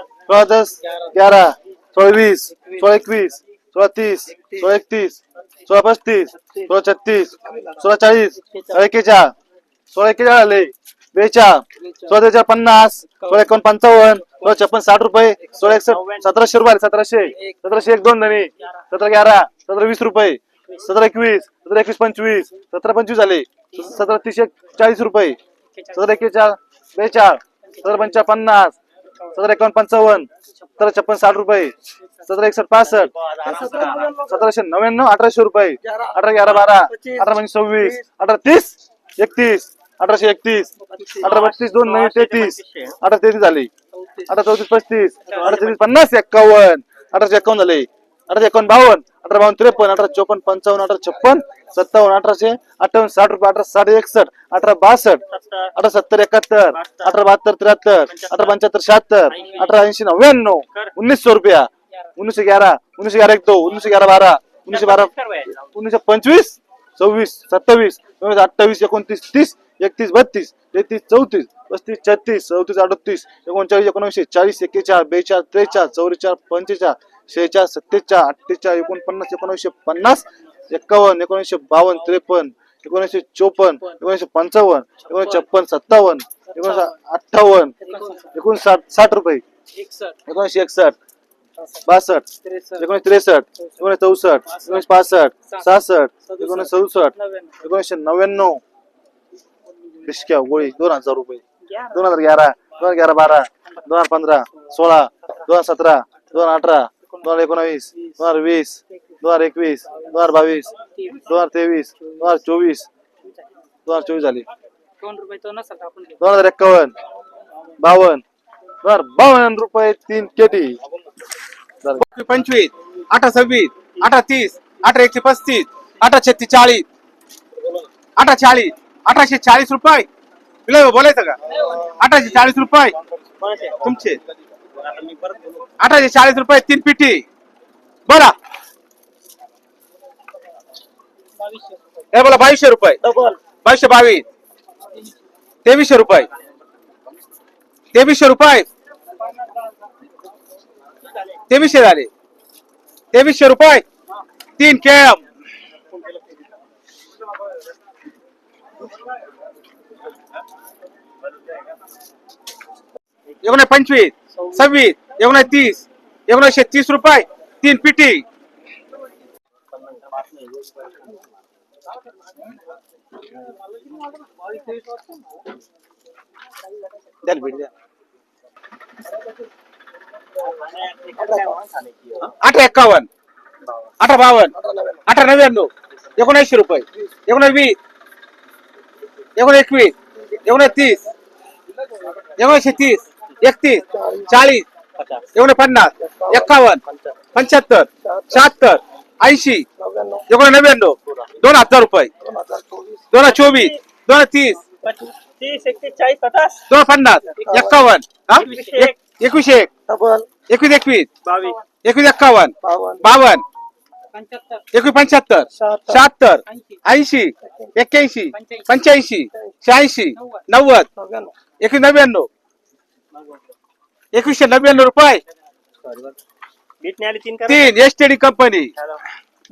सोळा दस ग्यारह सोळा वीस सोळा एकवीस सोळा तीस सोळा एकतीस सोळा पस्तीस सोळा छत्तीस सोळा चाळीस सोळा एक्केचाळ सोळा एकेचाळ आले बेचाळ सोळा त्याच्या पन्नास सोळा एकोण पंचावन्न सोळा छप्पन साठ रुपये सोळा एकसष्ट सतराशे रुपये आले, सतराशे सतराशे एक दोन धनी सतरा ग्यारा सतरा वीस रुपये सतरा एकवीस सतरा एकवीस पंचवीस सतरा पंचवीस झाले सतरा तीसशे चाळीस रुपये सतरा एक्केचाळ बेचाळ सतरा पंचा पन्नास सतरा एकावन्न पंचावन्न सतरा छप्पन साठ रुपये सतरा एकसष्ट पासष्ट सतराशे नव्याण्णव अठराशे रुपये अठरा ग्यारा बारा अठरा म्हणजे सव्वीस अठरा तीस एकतीस अठराशे एकतीस अठरा बत्तीस दोन नऊ तेहतीस अठरा तेहतीस झाले अठरा चौतीस पस्तीस अठरा तेहतीस पन्नास एक्कावन्न अठराशे एक्कावन्न झाले अठराशे एकावन्न बावन्न अठरा बावन्न त्रेपन्न अठरा चोपन्न पंचावन्न अठरा छप्पन सत्तावन्न अठराशे अठ्ठावन्न साठ रुपये अठरा साठ एकसष्ट अठरा बासष्ट अठरा सत्तर एकाहत्तर अठरा बहात्तर त्र्याहत्तर अठरा पंच्याहत्तर शहात्तर अठरा ऐंशी नव्याण्णव उन्नीस सौ रुपया उन्नीसशे ग्यारह उन्नीसशे ग्यारह एक दो उन्नीसशे ग्यारह बारह उन्नीसशे बारह उन्नीसशे पंचवीस सव्वीस सत्तावीस अठ्ठावीस एकोणतीस तीस एकतीस बत्तीस तेहतीस चौतीस पस्तीस छत्तीस चौतीस अडतीस एकोणचाळीस एकोणऐंशी चाळीस एक्केचाळ बेचाळ त्रेचाळ चौवेचाळ पंचेचाळ शेहेचाळ सत्तेचाळ अठ्ठेचाळ एकोणपन्नास एकोणऐंशी पन्नास एक्कावन्न एकोणीसशे बावन्न त्रेपन्न एकोणीसशे चोपन्न एकोणीसशे पंचावन्न एकोणीसशे छप्पन सत्तावन्न एकोणीसशे अठ्ठावन्न एकोणसाठ साठ रुपये. एकोणीसशे एकसष्ट बासष्ट एकोणीसशे त्रेसष्ट एकोणीसशे चौसष्ट एकोणीसशे पासष्ट सहासष्ट एकोणीसशे सदुसष्ट एकोणीसशे नव्याण्णव. बिस्क्या गोळी दोन हजार रुपये. दोन हजार ग्यारा दोन हजार ग्यारा बारा दोन हजार पंधरा सोळा दोन हजार सतरा दोन हजार अठरा दोन हजार एकोणावीस दोन हजार वीस दोन हजार एकवीस दोन हजार बावीस दोन हजार तेवीस दोन हजार चोवीस दोन हजार चोवीस झाली. दोन हजार एक्कावन्न बावन्न दोन हजार बावन्न रुपये तीन केटी. पंचवीस अठरा सव्वीस अठरा तीस अठरा एकशे पस्तीस अठरा छत्तीस चाळीस अठरा चाळीस अठराशे चाळीस रुपये. बोलायचं का? अठराशे चाळीस रुपये. तुमचे. अठराशे चाळीस रुपये तीन पिठी. बोला. हे बोला बावीसशे रुपये. बावीसशे बावीस. तेवीसशे रुपये. तेवीसशे रुपये. तेवीसशे झाले. तेवीसशे रुपये. तीन केम एकोणीस पंचवीस. सव्वीस एकोणीस तीस एकोणीसशे तीस रुपये तीन पिटी. अठरा एक्कावन्न अठरा बावन्न अठरा नव्याण्णव एकोणऐंशी रुपये एकोणीस वीस एकोणीस एकवीस एकोणीस तीस एकोणीसशे तीस एकतीस चाळीस एकोणीस पन्नास एक्कावन्न पंच्याहत्तर शहात्तर ऐंशी एकोणीस नव्याण्णव दोन हजार रुपये. दोन हजार चोवीस दोन हजार तीस तीस एकतीस चाळीस पचास. दोन पन्नास एक्कावन्न हा? एक- एकवीसशे एक एकवीस एकवीस बावीस एकवीस एक्कावन्न बावन्न एकवीस पंच्याहत्तर शहात्तर ऐंशी एक्क्याऐंशी पंच्याऐंशी शहाऐंशी नव्वद एकवीस नव्याण्णव एकवीसशे नव्याण्णव रुपये. आली तीन तीन एस टी डी कंपनी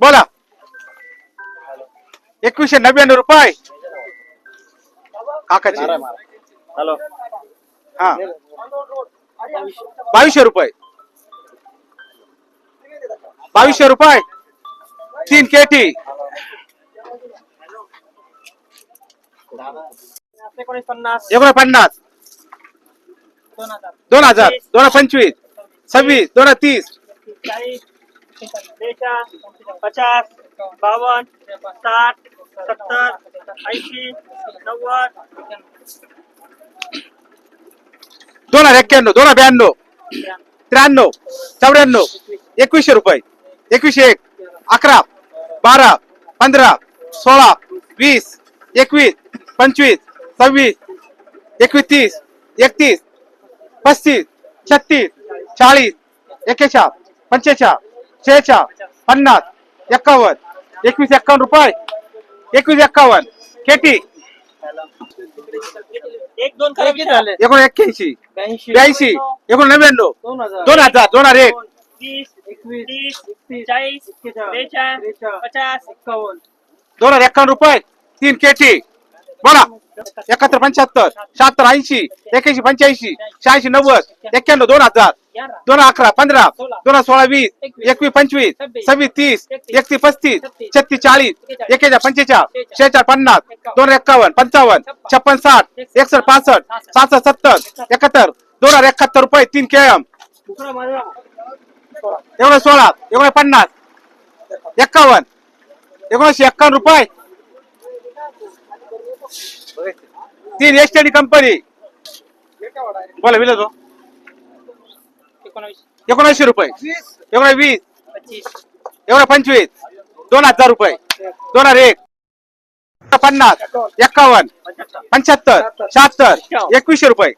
बोला. एकवीसशे नव्याण्णव रुपये. काकाची हॅलो हा. बावीसशे रुपये. बावीसशे रुपये. तीन केटी. एकोणीस पन्नास. एकोण पन्नास दोन हजार. दोन हजार पंचवीस सव्वीस दोन हजार तीस. चाळीस बेचाळीस पचास बावन्न साठ सत्तर ऐंशी नव्वद. दोन हजार एक्क्याण्णव दोन हजार ब्याण्णव त्र्याण्णव चौऱ्याण्णव एकवीसशे रुपये एकवीसशे एक अकरा बारा पंधरा सोळा वीस एकवीस पंचवीस सव्वीस एकवीस तीस एकतीस पस्तीस छत्तीस चाळीस एक्केचाळ पंचेचाळ शेहेचाळ पन्नास एक्कावन्न एकवीस एक्कावन्न रुपये एकवीस एक्कावन्न केटी. एक दोन. एकोण एक्क्याऐंशी ब्याऐंशी. ब्याऐंशी एकोण नव्याण्णव दोन हज़ार दोन हज़ार एक. एक्कावन्न. दोन हज़ार एकावन्न रुपये तीन केटी. बोला. एकाहत्तर पंच्याहत्तर शहात्तर ऐंशी एक्याऐंशी पंच्याऐंशी शहाऐंशी नव्वद एक्क्याण्णव दोन हजार दोन अकरा पंधरा दोन हजार सोळा वीस एकवीस पंचवीस सव्वीस तीस एकतीस पस्तीस छत्तीस चाळीस एकेचाळ पंचेचाळ शेहेचाळ पन्नास दोन हजार एक्कावन्न पंचावन्न छप्पन साठ एकसष्ट पासष्ट सहासष्ट सत्तर एकाहत्तर दोन हजार एकाहत्तर रुपये तीन केळम. दुसरा एवढे सोळा एवढे पन्नास एक्कावन्न एकोणीसशे एक्कावन्न रुपये. तीन एस टी कंपनी बोला विला तो. एकोणऐंशी रुपये. एकोणीस वीस. एवढे पंचवीस. दोन हजार रुपये. दोन हजार एक. पन्नास. एक्कावन्न पंच्याहत्तर. शहात्तर. एकवीसशे रुपये.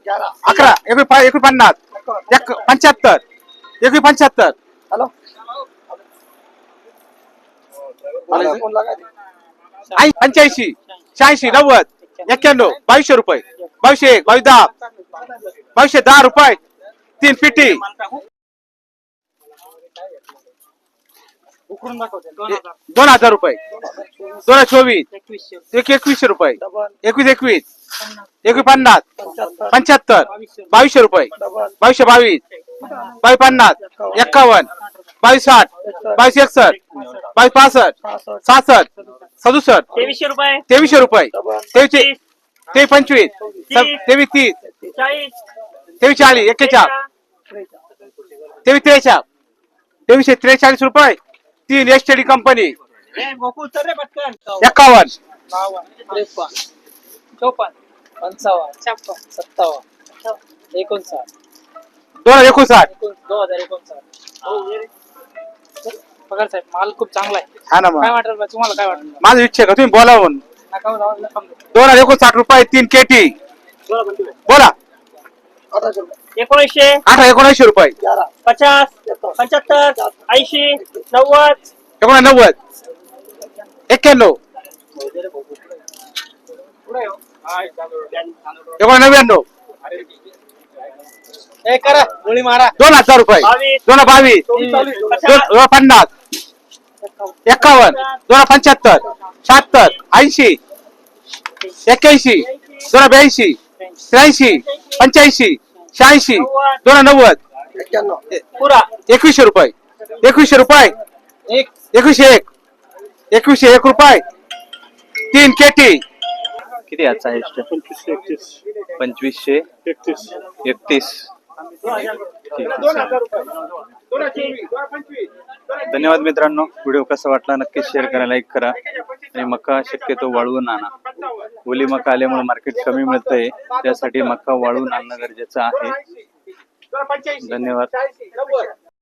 अकरा. एकवीस पन्नास. एक पंच्याहत्तर. एकवीस पंच्याहत्तर. ऐंशी पंच्याऐंशी. शहाऐंशी नव्वद एक्क्याण्णव बावीसशे रुपये. बावीसशे एक बावीस दहा. बावीसशे दहा रुपये. तीन पिटी. दोन हजार रुपये. दोन हजार चोवीस. एक एकवीसशे रुपये. एकवीस एकवीस. एकवीस पन्नास. पंच्याहत्तर. बावीसशे रुपये. बावीसशे बावीस. बावीस पन्नास. एक्कावन्न. बावीस साठ. बावीस एकसष्ट. बावीस पासष्ट. सहासष्ट. सदुसष्ट. तेवीसशे रुपये. तेवीसशे रुपये. तेवीसशे तेवीस पंचवीस. तेवीस तीस. चाळीस. तेवीस चाळीस. एक्केचाळ तेवीस त्रेचाळ तेवीसशे त्रेचाळीस रुपये. तीन एस टी कंपनी ए, गोकुळ चल रे पटकन. एक्कावन्न बावन्न. त्रेपन्न. चौपन्न. पंचावन्न. छप्पन सत्तावन्न. एकोणसाठ. दोन हजार एकोणसाठ. एकोण दोन हजार एकोणसाठ. पगार साहेब माल खूप चांगला आहे. हा ना काय मग वाटेल बा तुम्हाला काय वाटलं माझं इच्छा आहे का? तुम्ही बोला म्हणून. नका जाऊ, नका जाऊ. दोन हजार एकोणसाठ रुपये तीन केटी. बोला एकोणीसशे अठरा एकोणऐंशी रुपये. पचास पंच्याहत्तर ऐंशी नव्वद. एकोणनव्वद. एक्क्याण्णव. एकोणनव्याण्णव. ए करा गोळी मारा. दोन हजार रुपये. बावीस. दोन बावीस. पचास. दोन पन्नास. एक्कावन्न दोन हजार पंच्याहत्तर शहात्तर ऐंशी एक्क्याऐंशी दोन हजार ब्याऐंशी त्र्याऐंशी पंच्याऐंशी शहाऐंशी दोन हजार नव्वद. पुरा. एकवीसशे रुपये. एकवीसशे रुपये. एक एकवीसशे एक. एकवीसशे एक रुपये. तीन केटी. किती एस्टे पंचवीसशे एकतीस. धन्यवाद मित्रांनो. व्हिडिओ कसा वाटला नक्की शेअर करा लाईक करा. आणि मका शक्यतो वाळवून आणा. ओली मका आल्यामुळे मार्केट कमी मिळतंय. त्यासाठी मका वाळवून आणणं गरजेचं आहे. धन्यवाद.